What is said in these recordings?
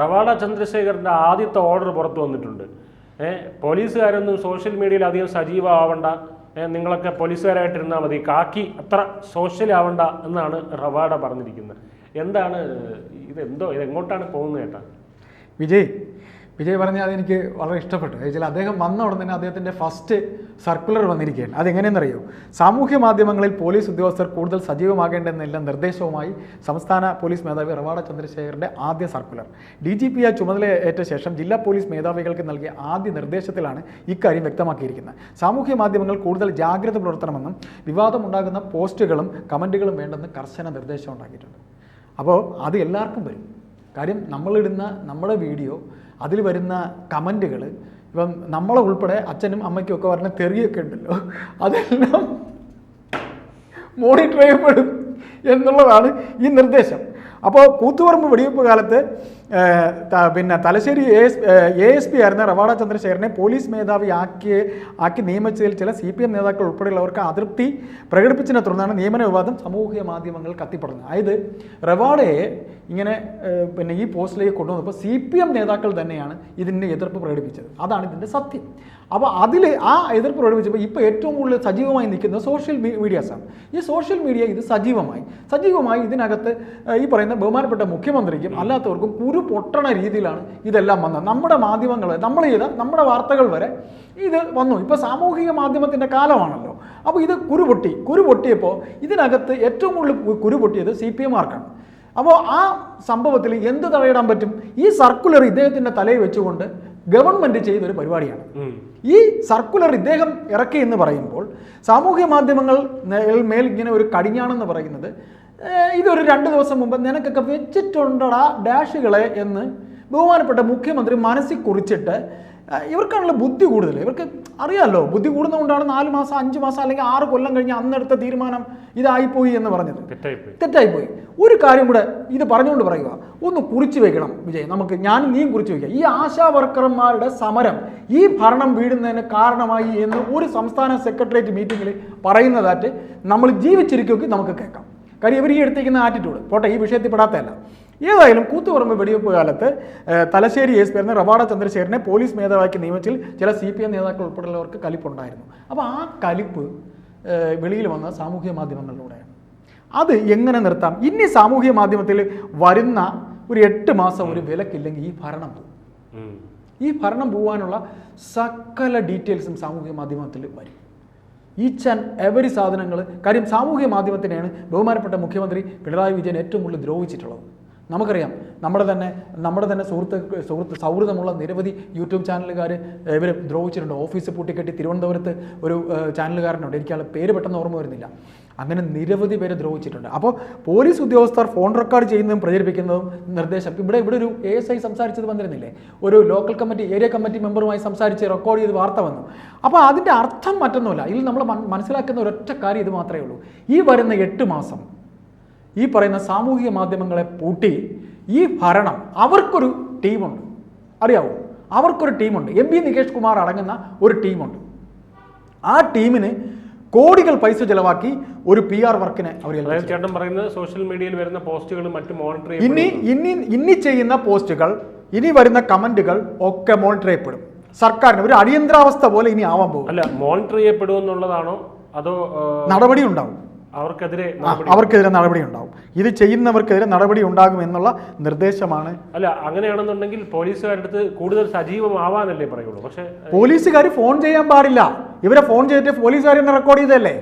റവാഡ ചന്ദ്രശേഖരന്റെ ആദ്യത്തെ ഓർഡർ പുറത്തു വന്നിട്ടുണ്ട്. പോലീസുകാരൊന്നും സോഷ്യൽ മീഡിയയിൽ അധികം സജീവമാവണ്ട. നിങ്ങളൊക്കെ പോലീസുകാരായിട്ടിരുന്നാൽ മതി. കാക്കി അത്ര സോഷ്യൽ ആവണ്ട എന്നാണ് റവാഡ പറഞ്ഞിരിക്കുന്നത്. എന്താണ് ഇതെന്തോ ഇത് എങ്ങോട്ടാണ് പോകുന്നത് കേട്ടാ വിജയ് വിജയ് പറഞ്ഞാൽ അതെനിക്ക് വളരെ ഇഷ്ടപ്പെട്ടു. വെച്ചാൽ അദ്ദേഹം വന്ന ഉടനെ അദ്ദേഹത്തിന്റെ ഫസ്റ്റ് സർക്കുലർ വന്നിരിക്കുകയാണ്. അതെങ്ങനെയെന്നറിയോ? സാമൂഹ്യ മാധ്യമങ്ങളിൽ പോലീസ് ഉദ്യോഗസ്ഥർ കൂടുതൽ സജീവമാകേണ്ടെന്നെല്ലാം നിർദ്ദേശവുമായി സംസ്ഥാന പോലീസ് മേധാവി റവാഡ ചന്ദ്രശേഖരന്റെ ആദ്യ സർക്കുലർ. ഡി ജി പി ആ ചുമതലയേറ്റ ശേഷം ജില്ലാ പോലീസ് മേധാവികൾക്ക് നൽകിയ ആദ്യ നിർദ്ദേശത്തിലാണ് ഇക്കാര്യം വ്യക്തമാക്കിയിരിക്കുന്നത്. സാമൂഹ്യ മാധ്യമങ്ങൾ കൂടുതൽ ജാഗ്രത പുലർത്തണമെന്നും വിവാദമുണ്ടാകുന്ന പോസ്റ്റുകളും കമന്റുകളും വേണ്ടെന്ന് കർശന നിർദ്ദേശം ഉണ്ടാക്കിയിട്ടുണ്ട്. അപ്പോൾ അത് എല്ലാവർക്കും വരും. കാര്യം നമ്മളിടുന്ന നമ്മുടെ വീഡിയോ അതിൽ വരുന്ന കമന്റുകൾ ഇപ്പം നമ്മളെ ഉൾപ്പെടെ അച്ഛനും അമ്മയ്ക്കും ഒക്കെ പറഞ്ഞ തെറിയൊക്കെ ഉണ്ടല്ലോ. അതെല്ലാം മോണിറ്റർ ചെയ്യപ്പെടും എന്നുള്ളതാണ് ഈ നിർദ്ദേശം. അപ്പോൾ കൂത്തുപറമ്പ് വെടിവെപ്പ് കാലത്ത് പിന്നെ Thalassery A S A S P ആയിരുന്ന റവാഡ ചന്ദ്രശേഖരനെ പോലീസ് മേധാവി ആക്കി ആക്കി നിയമിച്ചതിൽ ചില സി പി എം നേതാക്കൾ ഉൾപ്പെടെയുള്ളവർക്ക് അതൃപ്തി പ്രകടിപ്പിച്ചതിനെ തുടർന്നാണ് നിയമന വിവാദം സാമൂഹിക മാധ്യമങ്ങൾ കത്തിപ്പടർന്നത് അതായത് റവാഡയെ ഇങ്ങനെ പിന്നെ ഈ പോസ്റ്റിലേക്ക് കൊണ്ടുവന്നപ്പോൾ സി പി എം നേതാക്കൾ തന്നെയാണ് ഇതിന്റെ എതിർപ്പ് പ്രകടിപ്പിച്ചത്. അതാണ് ഇതിന്റെ സത്യം. അപ്പോൾ അതിൽ ആ എതിർപ്പ് പ്രകടിപ്പിച്ചപ്പോൾ ഇപ്പോൾ ഏറ്റവും കൂടുതൽ സജീവമായി നിൽക്കുന്നത് സോഷ്യൽ മീഡിയാസാണ്. ഈ സോഷ്യൽ മീഡിയ ഇത് സജീവമായി. സജീവമായി ഇതിനകത്ത് ഈ പറയുന്ന ബഹുമാനപ്പെട്ട മുഖ്യമന്ത്രിക്കും അല്ലാത്തവർക്കും കുരു പൊട്ടണ രീതിയിലാണ് ഇതെല്ലാം വന്നത്. നമ്മുടെ മാധ്യമങ്ങൾ നമ്മൾ ചെയ്ത നമ്മുടെ വാർത്തകൾ വരെ ഇത് വന്നു. ഇപ്പോൾ സാമൂഹിക മാധ്യമത്തിന്റെ കാലമാണല്ലോ. അപ്പോൾ ഇത് കുരു പൊട്ടി. കുരു പൊട്ടിയപ്പോൾ ഇതിനകത്ത് ഏറ്റവും കൂടുതൽ കുരുപൊട്ടിയത് കുരു പൊട്ടിയത് സി പി എമാർക്കാണ് അപ്പോൾ ആ സംഭവത്തിൽ എന്ത് തടയിടാൻ പറ്റും ഈ സർക്കുലർ ഇദ്ദേഹത്തിന്റെ തലയിൽ വെച്ചുകൊണ്ട് ഗവൺമെന്റ് ചെയ്തൊരു പരിപാടിയാണ്. ഈ സർക്കുലർ ഇദ്ദേഹം ഇറക്കി എന്ന് പറയുമ്പോൾ സാമൂഹ്യ മാധ്യമങ്ങൾ മേൽ ഇങ്ങനെ ഒരു കടിഞ്ഞാണെന്ന് പറയുന്നത് ഇതൊരു രണ്ട് ദിവസം മുമ്പ് നിനക്കൊക്കെ വെച്ചിട്ടുണ്ടടാ ഡാഷുകളെ എന്ന് ബഹുമാനപ്പെട്ട മുഖ്യമന്ത്രി മനസ്സിൽ കുറിച്ചിട്ട് ഇവർക്കാണല്ലോ ബുദ്ധി കൂടുതൽ. ഇവർക്ക് അറിയാമല്ലോ ബുദ്ധി കൂടുന്നതുകൊണ്ടാണ് നാല് മാസം അഞ്ച് മാസം അല്ലെങ്കിൽ ആറ് കൊല്ലം കഴിഞ്ഞ് അന്നെടുത്ത തീരുമാനം ഇതായിപ്പോയി എന്ന് പറഞ്ഞത്. തെറ്റായിപ്പോയി. തെറ്റായിപ്പോയി. ഒരു കാര്യം കൂടെ ഇത് പറഞ്ഞുകൊണ്ട് പറയുക. ഒന്ന് കുറിച്ച് വെക്കണം വിജയ്. നമുക്ക് ഞാൻ നീയും കുറിച്ച് വെക്കുക ഈ ആശാ വർക്കർമാരുടെ സമരം ഈ ഭരണം വീഴുന്നതിന് കാരണമായി എന്ന് ഒരു സംസ്ഥാന സെക്രട്ടേറിയറ്റ് മീറ്റിങ്ങിൽ പറയുന്നതായിട്ട് നമ്മൾ ജീവിച്ചിരിക്കുമെങ്കിൽ നമുക്ക് കേൾക്കാം. കാര്യം ഇവർ ഈ എടുത്തേക്കുന്ന ആറ്റിറ്റ്യൂഡ് പോട്ടെ ഈ വിഷയത്തിൽ പെടാത്തതല്ല. ഏതായാലും കൂത്തുപറമ്പ് വെടിവെപ്പ് കാലത്ത് തലശ്ശേരി എസ് പേരുന്ന റവാഡ ചന്ദ്രശേഖരനെ പോലീസ് മേധാവിക്ക് നിയമിച്ചിൽ ചില സി പി എം നേതാക്കൾ ഉൾപ്പെടെയുള്ളവർക്ക് കലിപ്പുണ്ടായിരുന്നു. അപ്പോൾ ആ കലിപ്പ് വെളിയിൽ വന്ന സാമൂഹ്യ മാധ്യമങ്ങളിലൂടെയാണ് അത് എങ്ങനെ നിർത്താം? ഇനി സാമൂഹ്യ മാധ്യമത്തിൽ വരുന്ന ഒരു എട്ട് മാസം ഒരു വിലക്കില്ലെങ്കിൽ ഈ ഭരണം പോകും ഈ ഭരണം പോകാനുള്ള സകല ഡീറ്റെയിൽസും സാമൂഹ്യ മാധ്യമത്തിൽ വരും. ഈച്ച് ആൻഡ് എവരി സാധനങ്ങൾ കാര്യം സാമൂഹ്യ മാധ്യമത്തിനെയാണ് ബഹുമാനപ്പെട്ട മുഖ്യമന്ത്രി പിണറായി വിജയൻ ഏറ്റവും കൂടുതൽ ദ്രോഹിച്ചിട്ടുള്ളത്. നമുക്കറിയാം. നമ്മുടെ തന്നെ നമ്മുടെ തന്നെ സുഹൃത്ത് സുഹൃത്ത് സൗഹൃദമുള്ള നിരവധി യൂട്യൂബ് ചാനലുകാർ ഇവർ ദ്രോഹിച്ചിട്ടുണ്ട്. ഓഫീസ് പൂട്ടിക്കെട്ടി തിരുവനന്തപുരത്ത് ഒരു ചാനലുകാരനുണ്ട്. എനിക്ക് ആളെ പേര് പെട്ടെന്ന് ഓർമ്മ വരുന്നില്ല. അങ്ങനെ നിരവധി പേരെ ദ്രോഹിച്ചിട്ടുണ്ട്. അപ്പോൾ പോലീസ് ഉദ്യോഗസ്ഥർ ഫോൺ റെക്കോർഡ് ചെയ്യുന്നതും പ്രചരിപ്പിക്കുന്നതും നിർദ്ദേശം. ഇവിടെ ഇവിടെ ഒരു എ എസ് ഐ സംസാരിച്ചത് വന്നിരുന്നില്ലേ? ഒരു ലോക്കൽ കമ്മിറ്റി ഏരിയ കമ്മിറ്റി മെമ്പറുമായി സംസാരിച്ച് റെക്കോർഡ് ചെയ്ത് വാർത്ത വന്നു. അപ്പോൾ അതിന്റെ അർത്ഥം മറ്റൊന്നുമില്ല. ഇതിൽ നമ്മൾ മനസ്സിലാക്കുന്ന ഒരൊറ്റ കാര്യം ഇത് മാത്രമേ ഉള്ളൂ. ഈ വരുന്ന എട്ട് മാസം ഈ പറയുന്ന സാമൂഹിക മാധ്യമങ്ങളെ പൂട്ടി ഈ ഭരണം അവർക്കൊരു ടീമുണ്ട്. അറിയാവോ? അവർക്കൊരു ടീമുണ്ട്. എം ബി നികേഷ് കുമാർ അടങ്ങുന്ന ഒരു ടീമുണ്ട്. ആ ടീമിന് കോടികൾ പൈസ ചെലവാക്കി ഒരു പി ആർ വർക്കിനെ അവർ അതായത് ചേട്ടൻ പറയുന്നത് സോഷ്യൽ മീഡിയയിൽ വരുന്ന പോസ്റ്റുകൾ മറ്റു മോണിറ്റർ ഇനി ഇനി ഇനി ചെയ്യുന്ന പോസ്റ്റുകൾ ഇനി വരുന്ന കമന്റുകൾ ഒക്കെ മോണിറ്റർ ചെയ്യപ്പെടും. സർക്കാരിന് ഒരു അടിയന്തരാവസ്ഥ പോലെ ഇനി ആവാൻ പോകും. അല്ല മോണിറ്റർ ചെയ്യപ്പെടുമെന്നുള്ളതാണോ? അതോ നടപടി ഉണ്ടാവും. അവർക്കെതിരെ അവർക്കെതിരെ നടപടി ഉണ്ടാവും. ഇത് ചെയ്യുന്നവർക്കെതിരെ നടപടി ഉണ്ടാകും എന്നുള്ള നിർദ്ദേശമാണ്. അല്ല അങ്ങനെയാണെന്നുണ്ടെങ്കിൽ പോലീസുകാരുടെ അടുത്ത് കൂടുതൽ സജീവമാവാനല്ലേ പറയുള്ളൂ. പക്ഷേ പോലീസുകാർ ഫോൺ ചെയ്യാൻ പാടില്ല. ഇവരെ ഫോൺ ചെയ്തിട്ട് പോലീസുകാർ തന്നെ റെക്കോർഡ് ചെയ്തല്ലേ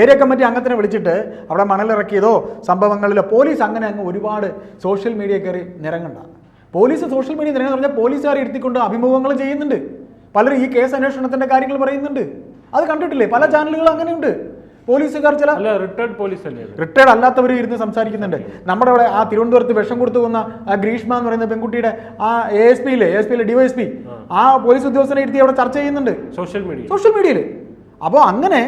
ഏരിയ കമ്മിറ്റി അംഗത്തിനെ വിളിച്ചിട്ട് അവിടെ മണലിറക്കിയതോ സംഭവങ്ങളിലോ പോലീസ് അങ്ങനെ അങ്ങ് ഒരുപാട് സോഷ്യൽ മീഡിയ കയറി നിരങ്ങണ്ട പോലീസ് സോഷ്യൽ മീഡിയ നിരങ്ങുന്ന പറഞ്ഞാൽ പോലീസുകാരെ ഇരുത്തിക്കൊണ്ട് അഭിമുഖങ്ങൾ ചെയ്യുന്നുണ്ട്. പലരും ഈ കേസ് അന്വേഷണത്തിന്റെ കാര്യങ്ങൾ പറയുന്നുണ്ട്. അത് കണ്ടിട്ടില്ലേ? പല ചാനലുകളും അങ്ങനെയുണ്ട്. പോലീസുകാർ ചില റിട്ടയർഡ് പോലീസ് അല്ലേ റിട്ടയർഡ് അല്ലാത്തവർ ഇരുന്ന് സംസാരിക്കുന്നുണ്ട്. നമ്മുടെ അവിടെ ആ തിരുവനന്തപുരത്ത് വിഷം കൊടുത്തു വന്ന ആ ഗ്രീഷ്മ എന്ന് പറയുന്ന പെൺകുട്ടിയുടെ ആ എ എസ് പിയിലെ എ എസ് പിയിലെ ഡിവൈഎസ് പി ആ. പോലീസ് ഉദ്യോഗസ്ഥനെ ഇരുത്തി അവിടെ ചർച്ച ചെയ്യുന്നുണ്ട്. സോഷ്യൽ മീഡിയ സോഷ്യൽ മീഡിയയിൽ. അപ്പോൾ അങ്ങനെ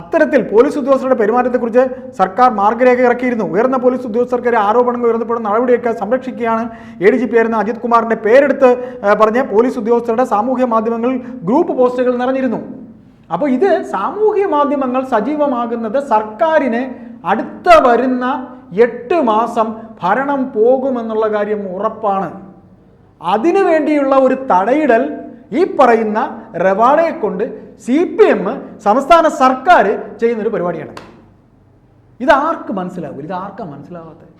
അത്തരത്തിൽ പോലീസ് ഉദ്യോഗസ്ഥരുടെ പെരുമാറ്റത്തെക്കുറിച്ച് സർക്കാർ മാർഗരേഖ ഇറക്കിയിരുന്നു. ഉയർന്ന പോലീസ് ഉദ്യോഗസ്ഥർക്കെതിരെ ആരോപണങ്ങൾ ഉയർന്നപ്പെടുന്ന നടപടിയൊക്കെ സംരക്ഷിക്കുകയാണ് എ ഡി ജി പി ആയിരുന്ന അജിത് കുമാറിന്റെ പേരെടുത്ത് പറഞ്ഞ് പോലീസ് ഉദ്യോഗസ്ഥരുടെ സാമൂഹ്യ മാധ്യമങ്ങളിൽ ഗ്രൂപ്പ് പോസ്റ്റുകൾ നിറഞ്ഞിരുന്നു. അപ്പോൾ ഇത് സാമൂഹ്യ മാധ്യമങ്ങൾ സജീവമാകുന്നത് സർക്കാരിന് അടുത്ത വരുന്ന എട്ട് മാസം ഭരണം പോകുമെന്നുള്ള കാര്യം ഉറപ്പാണ്. അതിനു വേണ്ടിയുള്ള ഒരു തടയിടൽ ഈ പറയുന്ന റവാഡയെ കൊണ്ട് സി പി എം സംസ്ഥാന സർക്കാർ ചെയ്യുന്നൊരു പരിപാടിയാണ്. ഇത് ആർക്ക് മനസ്സിലാവും? ഇത് മനസ്സിലാവാത്തത്?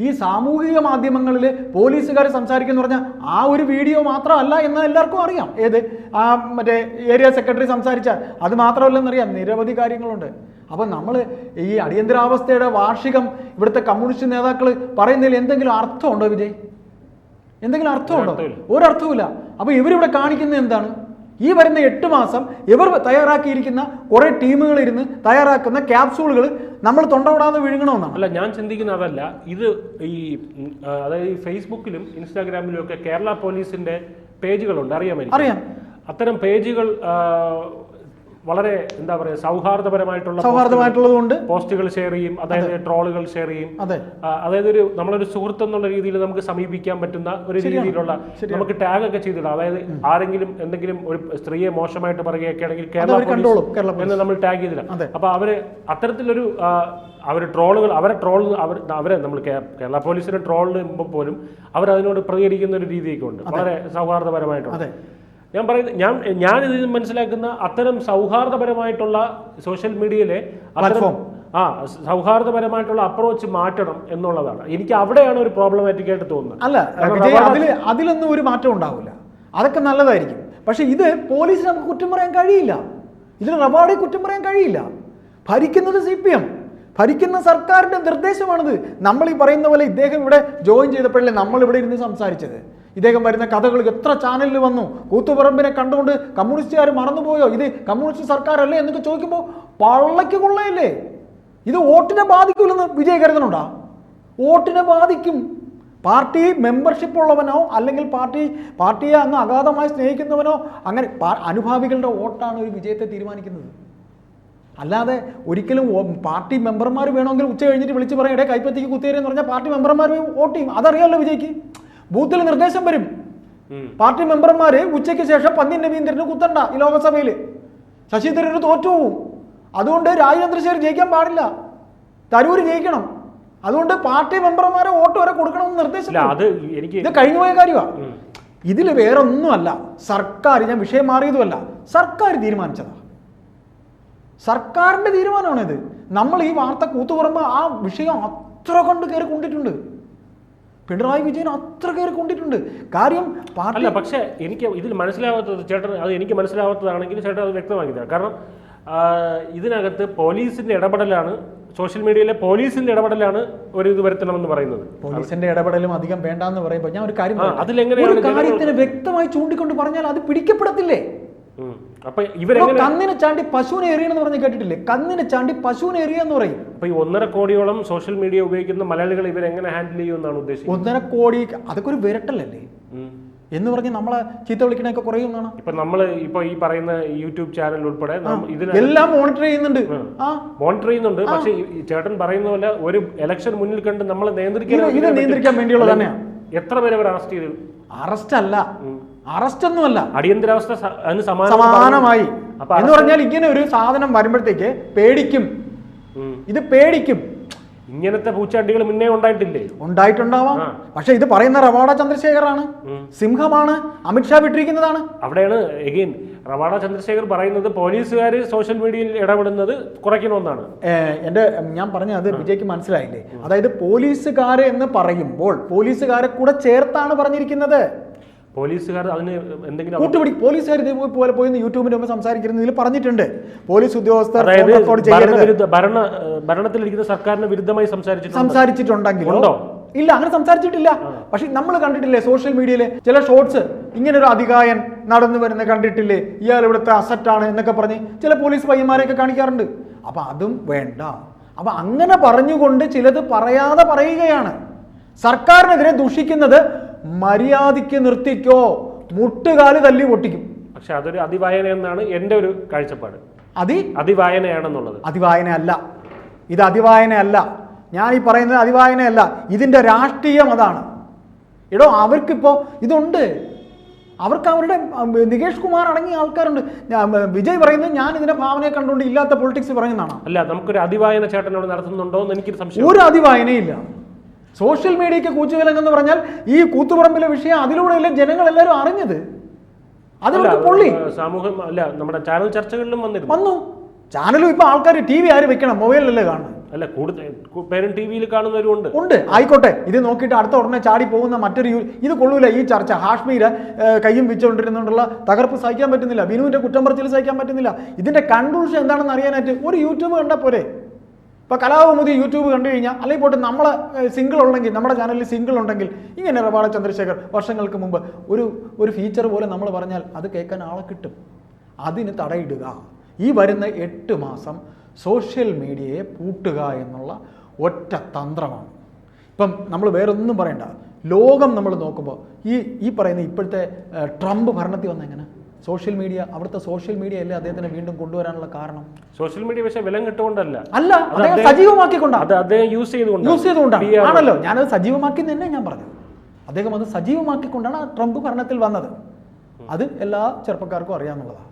ഈ സാമൂഹിക മാധ്യമങ്ങളിൽ പോലീസുകാർ സംസാരിക്കുന്നു പറഞ്ഞാൽ ആ ഒരു വീഡിയോ മാത്രമല്ല എന്ന് എല്ലാവർക്കും അറിയാം. ഏത്? ആ മറ്റേ ഏരിയ സെക്രട്ടറി സംസാരിച്ചാൽ അത് മാത്രമല്ലെന്നറിയാം നിരവധി കാര്യങ്ങളുണ്ട്. അപ്പം നമ്മൾ ഈ അടിയന്തരാവസ്ഥയുടെ വാർഷികം ഇവിടുത്തെ കമ്മ്യൂണിസ്റ്റ് നേതാക്കൾ പറയുന്നതിൽ എന്തെങ്കിലും അർത്ഥമുണ്ടോ വിജയ്? എന്തെങ്കിലും അർത്ഥമുണ്ടോ? ഒരർത്ഥവുമില്ല. അപ്പോൾ ഇവരിവിടെ കാണിക്കുന്നത് എന്താണ്? ഈ വരുന്ന എട്ട് മാസം ഇവർ തയ്യാറാക്കിയിരിക്കുന്ന കുറേ ടീമുകൾ ഇരുന്ന് തയ്യാറാക്കുന്ന ക്യാപ്സൂളുകൾ നമ്മൾ തൊണ്ടവിടാതെ വിഴുങ്ങണമെന്നാണ്. അല്ല ഞാൻ ചിന്തിക്കുന്ന അതല്ല. ഇത് ഈ അതായത് ഈ ഫേസ്ബുക്കിലും ഇൻസ്റ്റാഗ്രാമിലും ഒക്കെ കേരള പോലീസിന്റെ പേജുകളുണ്ട്. അറിയാമോ എനിക്ക്? അറിയാം. അത്തരം പേജുകൾ വളരെ എന്താ പറയുക സൗഹാർദ്ദപരമായിട്ടുള്ള സൗഹാർദ്ദമായിട്ടുള്ളതുകൊണ്ട് പോസ്റ്റുകൾ ഷെയർ ചെയ്യും അതായത് ട്രോളുകൾ ഷെയർ ചെയ്യും. അതായത് ഒരു നമ്മളൊരു സുഹൃത്ത് എന്നുള്ള രീതിയിൽ നമുക്ക് സമീപിക്കാൻ പറ്റുന്ന ഒരു രീതിയിലുള്ള നമുക്ക് ടാഗ് ഒക്കെ ചെയ്തിടാം. അതായത് ആരെങ്കിലും എന്തെങ്കിലും ഒരു സ്ത്രീയെ മോശമായിട്ട് പറയുകയൊക്കെ ആണെങ്കിൽ കേരള എന്ന് നമ്മൾ ടാഗ് ചെയ്തിടാം. അപ്പൊ അവർ അത്തരത്തിലൊരു അവർ ട്രോളുകൾ അവരെ ട്രോൾ അവർ അവരെ നമ്മൾ കേരള പോലീസിനെ ട്രോളിന് പോലും അവർ അതിനോട് പ്രതികരിക്കുന്ന ഒരു രീതിയൊക്കെ ഉണ്ട്. വളരെ സൗഹാർദ്ദപരമായിട്ടുണ്ട്. ഞാൻ പറയുന്നത് ഞാൻ ഞാൻ ഇതിൽ നിന്ന് മനസ്സിലാക്കുന്ന അത്തരം സൗഹാർദ്ദപരമായിട്ടുള്ള സോഷ്യൽ മീഡിയയിലെ അത്തരം ആ സൗഹാർദ്ദപരമായിട്ടുള്ള അപ്രോച്ച് മാറ്റണം എന്നുള്ളതാണ്. എനിക്ക് അവിടെയാണ് ഒരു പ്രോബ്ലമാറ്റിക് ആയിട്ട് തോന്നുന്നത്. അല്ല അതിൽ അതിലൊന്നും ഒരു മാറ്റം ഉണ്ടാവില്ല. അതൊക്കെ നല്ലതായിരിക്കും. പക്ഷെ ഇത് പോലീസിന് നമുക്ക് കുറ്റം പറയാൻ കഴിയില്ല. ഇതിന് റവാഡെ കുറ്റം പറയാൻ കഴിയില്ല. ഭരിക്കുന്നത് സി പി എം. ഭരിക്കുന്ന സർക്കാരിന്റെ നിർദ്ദേശമാണിത്. നമ്മൾ ഈ പറയുന്ന പോലെ ഇദ്ദേഹം ഇവിടെ ജോയിൻ ചെയ്തപ്പോഴല്ലേ നമ്മൾ ഇവിടെ ഇരുന്ന് സംസാരിച്ചത്. ഇദ്ദേഹം വരുന്ന കഥകൾ എത്ര ചാനലിൽ വന്നു? കൂത്തുപറമ്പിനെ കണ്ടുകൊണ്ട് കമ്മ്യൂണിസ്റ്റുകാർ മറന്നുപോയോ? ഇത് കമ്മ്യൂണിസ്റ്റ് സർക്കാരല്ലേ എന്നൊക്കെ ചോദിക്കുമ്പോൾ പള്ളയ്ക്ക് കൊള്ളയല്ലേ? ഇത് വോട്ടിനെ ബാധിക്കൂലെന്ന് വിജയ് കരുതുന്നുണ്ടോ? വോട്ടിനെ ബാധിക്കും. പാർട്ടി മെമ്പർഷിപ്പ് ഉള്ളവനോ അല്ലെങ്കിൽ പാർട്ടി പാർട്ടിയെ അങ്ങ് അഗാധമായി സ്നേഹിക്കുന്നവനോ അങ്ങനെ അനുഭാവികളുടെ വോട്ടാണ് ഒരു വിജയത്തെ തീരുമാനിക്കുന്നത്. അല്ലാതെ ഒരിക്കലും പാർട്ടി മെമ്പർമാർ വേണമെങ്കിൽ ഉച്ച കഴിഞ്ഞിട്ട് വിളിച്ച് പറയും ഇടേ കൈപ്പത്തിക്ക് കുത്തിയേരെന്ന് പറഞ്ഞാൽ പാർട്ടി മെമ്പർമാർ വോട്ട് ചെയ്യും. അതറിയാമല്ലോ വിജയ്ക്ക്? ബൂത്തിൽ നിർദ്ദേശം വരും. പാർട്ടി മെമ്പർമാര് ഉച്ചയ്ക്ക് ശേഷം പന്ന്യൻ രവീന്ദ്രന് കുത്തണ്ട ഈ ലോകസഭയിൽ ശശി തരൂർ തോറ്റു പോവും അതുകൊണ്ട് രാജചന്ദ്രശേഖർ ജയിക്കാൻ പാടില്ല. തരൂർ ജയിക്കണം. അതുകൊണ്ട് പാർട്ടി മെമ്പർമാരെ വോട്ട് വരെ കൊടുക്കണമെന്ന് നിർദ്ദേശം ഇല്ല അത് എനിക്ക് ഇത് കഴിഞ്ഞുപോയ കാര്യമാണ്. ഇതിൽ വേറെ ഒന്നുമല്ല സർക്കാർ ഞാൻ വിഷയം മാറിയതുമല്ല. സർക്കാർ തീരുമാനിച്ചതാ. സർക്കാരിന്റെ തീരുമാനമാണിത്. നമ്മൾ ഈ വാർത്ത കൂത്തുപറമ്പ് ആ വിഷയം അത്ര കൊണ്ട് കയറി കൊണ്ടിട്ടുണ്ട്. പിണറായി വിജയൻ അത്ര കയറി കൊണ്ടിട്ടുണ്ട്. കാര്യം അല്ല പക്ഷേ എനിക്ക് ഇതിൽ മനസ്സിലാവാത്തത് ചേട്ടൻ അത് എനിക്ക് മനസ്സിലാവാത്തതാണെങ്കിൽ ചേട്ടൻ അത് വ്യക്തമാക്കി തരാം കാരണം ഇതിനകത്ത് പോലീസിന്റെ ഇടപെടലാണ് സോഷ്യൽ മീഡിയയിലെ പോലീസിന്റെ ഇടപെടലാണ് ഒരു ഇത് വരുത്തണമെന്ന് പറയുന്നത്. പോലീസിന്റെ ഇടപെടലും അധികം വേണ്ടാന്ന് പറയുമ്പോൾ ഞാൻ ഒരു കാര്യം അതിലെങ്ങനെ കാര്യത്തിന് വ്യക്തമായി ചൂണ്ടിക്കൊണ്ട് പറഞ്ഞാൽ അത് പിടിക്കപ്പെടത്തില്ലേ. അപ്പൊ ഇവരെങ്ങനെ കന്നിനെ ചാണ്ടി പശുവിനെ എറിയണമെന്ന് പറഞ്ഞ് കേട്ടിട്ടില്ലേ? കന്നിനെ ചാണ്ടി പശുവിനെ എറിയെന്ന് പറയും. അപ്പൊ ഈ ഒന്നര കോടിയോളം സോഷ്യൽ മീഡിയ ഉപയോഗിക്കുന്ന മലയാളികൾ ഇവരെങ്ങനെ ഹാൻഡിൽ ചെയ്യുമെന്നാണ് ഉദ്ദേശിക്കുന്നത്? ഒന്നര കോടി അതൊക്കെ ഒരു വിരട്ടലല്ലേ? എന്ന് പറഞ്ഞ് നമ്മളെ ചീത്ത വിളിക്കണൊക്കെ കുറയുന്നതാണ് ഇപ്പൊ നമ്മൾ ഇപ്പൊ ഈ പറയുന്ന യൂട്യൂബ് ചാനൽ ഉൾപ്പെടെ എല്ലാം മോണിറ്റർ ചെയ്യുന്നുണ്ട്. മോണിറ്റർ ചെയ്യുന്നുണ്ട്. പക്ഷേ ചേട്ടൻ പറയുന്ന പോലെ ഒരു ഇലക്ഷൻ മുന്നിൽ കണ്ട് നമ്മളെ നിയന്ത്രിക്കാൻ നിയന്ത്രിക്കാൻ വേണ്ടിയുള്ള തന്നെയാണ് എത്ര പേരെ അവർ അറസ്റ്റ് ചെയ്തു? അറസ്റ്റ് അല്ല. അറസ്റ്റ് ഒന്നുമല്ല അടിയന്തരാവസ്ഥ സമാനമായി. എന്ന് പറഞ്ഞാൽ ഇങ്ങനെ ഒരു സാധനം വരുമ്പോഴത്തേക്ക് പേടിക്കും. ഇത് പേടിക്കും. ഇങ്ങനത്തെ പൂച്ചാണ്ടികൾ മുന്നേ ഉണ്ടായിട്ടില്ലേ? ഉണ്ടായിട്ടുണ്ടാവാം. പക്ഷെ ഇത് പറയുന്ന റവാഡ ചന്ദ്രശേഖറാണ്. സിംഹമാണ്. അമിത്ഷാ വിട്ടിരിക്കുന്നതാണ്. അവിടെയാണ് എഗെയിൻ റവാഡ ചന്ദ്രശേഖർ പറയുന്നത് പോലീസുകാർ സോഷ്യൽ മീഡിയയിൽ ഇടപെടുന്നത് കുറയ്ക്കണമെന്നാണ്. എന്റെ എന്റെ ഞാൻ പറഞ്ഞ അത് വിജയ്ക്ക് മനസ്സിലായില്ലേ? അതായത് പോലീസുകാരെ എന്ന് പറയുമ്പോൾ പോലീസുകാരെ കൂടെ ചേർത്താണ് പറഞ്ഞിരിക്കുന്നത്. പോലീസുകാർ അതിന് എന്തെങ്കിലും കൂട്ടുപിടി പോലീസുകാർ ഇതേപോലെ പോയി യൂട്യൂബിന്റെ മുമ്പ് സംസാരിക്കുന്നതിൽ പറഞ്ഞിട്ടുണ്ട്. പോലീസ് ഉദ്യോഗസ്ഥർ ഭരണ ഭരണത്തിലിരിക്കുന്ന സർക്കാരിന് വിരുദ്ധമായി സംസാരിച്ചിട്ടുണ്ട്? സംസാരിച്ചിട്ടുണ്ടെങ്കിൽ ഉണ്ടോ? ഇല്ല അങ്ങനെ സംസാരിച്ചിട്ടില്ല. പക്ഷെ നമ്മൾ കണ്ടിട്ടില്ലേ സോഷ്യൽ മീഡിയയിലെ ചില ഷോർട്സ് ഇങ്ങനെ ഒരു അധികായൻ നടന്നു വരുന്ന കണ്ടിട്ടില്ലേ? ഇയാൾ ഇവിടുത്തെ അസറ്റാണ് എന്നൊക്കെ പറഞ്ഞ് ചില പോലീസ് പയ്യന്മാരെയൊക്കെ കാണിക്കാറുണ്ട്. അപ്പൊ അതും വേണ്ട. അപ്പൊ അങ്ങനെ പറഞ്ഞുകൊണ്ട് ചിലത് പറയാതെ പറയുകയാണ്. സർക്കാരിനെതിരെ ദുഷിക്കുന്നത് മര്യാദയ്ക്ക് നിർത്തിക്കോ മുട്ടുകാൽ തല്ലി പൊട്ടിക്കും. പക്ഷെ അതൊരു അതിവായന എന്നാണ് എന്റെ ഒരു കാഴ്ചപ്പാട്. അതി അതിവായനയാണെന്നുള്ളത്. അതിവായന അല്ല ഇത് അതിവായന അല്ല ഞാൻ ഈ പറയുന്നത് അതിവായനയല്ല. ഇതിന്റെ രാഷ്ട്രീയം അതാണ്. എടോ അവർക്കിപ്പോൾ ഇതുണ്ട്. അവർക്ക് അവരുടെ നികേഷ് കുമാർ അടങ്ങിയ ആൾക്കാരുണ്ട്. വിജയ് പറയുന്നത് ഞാൻ ഇതിന്റെ ഭാവനയെ കണ്ടുകൊണ്ട് ഇല്ലാത്ത പൊളിറ്റിക്സ് പറയുന്നതാണ്. അല്ല നമുക്കൊരു അതിവായന ചേട്ടനോട് നടത്തുന്നുണ്ടോ എന്ന് എനിക്ക് സംശയം ഒരു അതിവായനയില്ല. സോഷ്യൽ മീഡിയയ്ക്ക് കൂച്ചുവിലങ്ങെന്ന് പറഞ്ഞാൽ ഈ കൂത്തുപറമ്പിലെ വിഷയം അതിലൂടെയല്ലേ ജനങ്ങൾ എല്ലാവരും അറിഞ്ഞത് അതിലൂടെ പൊള്ളി. സമൂഹം അല്ല നമ്മുടെ ചാനൽ ചർച്ചകളിലും വന്നിരുന്നു. വന്നു. ചാനലും ഇപ്പൊ ആൾക്കാർ ടി വി ആര് വെക്കണം? മൊബൈലിലല്ലേ കാണുന്നത്? അല്ല കൂടുതൽ പേരും ടി വിയിൽ കാണുന്നവരുണ്ട് ഉണ്ട്. ആയിക്കോട്ടെ. ഇത് നോക്കിയിട്ട് അടുത്ത ഉടനെ ചാടി പോകുന്ന മറ്റൊരു ഇത് കൊള്ളൂല ഈ ചർച്ച. ഹാഷ്മീര കയ്യും വെച്ചുകൊണ്ടിരുന്നുള്ള തകർപ്പ് സഹിക്കാൻ പറ്റുന്നില്ല. ബിനുവിന്റെ കുറ്റം പറച്ചിൽ സഹിക്കാൻ പറ്റുന്നില്ല. ഇതിന്റെ കൺക്ലൂഷൻ എന്താണെന്ന് അറിയാനായിട്ട് ഒരു യൂട്യൂബ് കണ്ടാൽ പോരെ? ഇപ്പൊ കലാകൗമുദി യൂട്യൂബ് കണ്ടു കഴിഞ്ഞാൽ അല്ലെങ്കിൽ പോട്ടെ നമ്മൾ സിംഗിൾ ഉണ്ടെങ്കിൽ നമ്മുടെ ചാനലിൽ സിംഗിൾ ഉണ്ടെങ്കിൽ ഇങ്ങനെ റവാള ചന്ദ്രശേഖർ വർഷങ്ങൾക്ക് മുമ്പ് ഒരു ഒരു ഫീച്ചർ പോലെ നമ്മൾ പറഞ്ഞാൽ അത് കേൾക്കാൻ ആളെ കിട്ടും. അതിന് തടയിടുക. ഈ വരുന്ന എട്ട് മാസം സോഷ്യൽ മീഡിയയെ പൂട്ടുക എന്നുള്ള ഒറ്റ തന്ത്രമാണ്. ഇപ്പം നമ്മൾ വേറൊന്നും പറയണ്ട. ലോകം നമ്മൾ നോക്കുമ്പോൾ ഈ ഈ പറയുന്ന ഇപ്പോഴത്തെ ട്രംപ് ഭരണത്തിൽ വന്ന എങ്ങനെ സോഷ്യൽ മീഡിയ അവിടുത്തെ സോഷ്യൽ മീഡിയ അല്ലേ അദ്ദേഹത്തിനെ വീണ്ടും കൊണ്ടുവരാനുള്ള കാരണം? സോഷ്യൽ മീഡിയ പക്ഷേ വിലം കിട്ടുകൊണ്ടല്ല. അല്ല അദ്ദേഹം സജീവമാക്കിക്കൊണ്ടാണ്. അദ്ദേഹം യൂസ് ചെയ്തുകൊണ്ട് യൂസ് ചെയ്തുകൊണ്ടാണ് ആണല്ലോ ഞാനത് സജീവമാക്കി തന്നെ ഞാൻ പറഞ്ഞത്. അദ്ദേഹം അത് സജീവമാക്കിക്കൊണ്ടാണ് ട്രംപ് ഭരണത്തിൽ വന്നത്. അത് എല്ലാ ചെറുപ്പക്കാർക്കും അറിയാമെന്നുള്ളതാണ്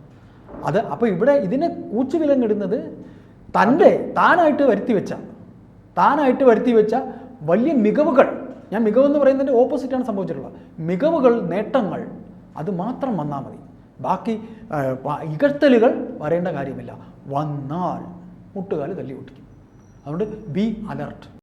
അത് അപ്പോൾ ഇവിടെ ഇതിനെ കൂച്ചു വിലങ്ങിടുന്നത് തന്റെ താനായിട്ട് വരുത്തി വെച്ച താനായിട്ട് വരുത്തി വെച്ച വലിയ മികവുകൾ. ഞാൻ മികവെന്ന് പറയുന്നതിന്റെ ഓപ്പോസിറ്റാണ് സംഭവിച്ചിട്ടുള്ളത്. മികവുകൾ നേട്ടങ്ങൾ അത് മാത്രം വന്നാൽ മതി. ബാക്കി ഇകഴ്ത്തലുകൾ വരേണ്ട കാര്യമില്ല. വന്നാൽ മുട്ടുകാൽ തല്ലി ഒട്ടിക്കും അതുകൊണ്ട് ബി അലർട്ട്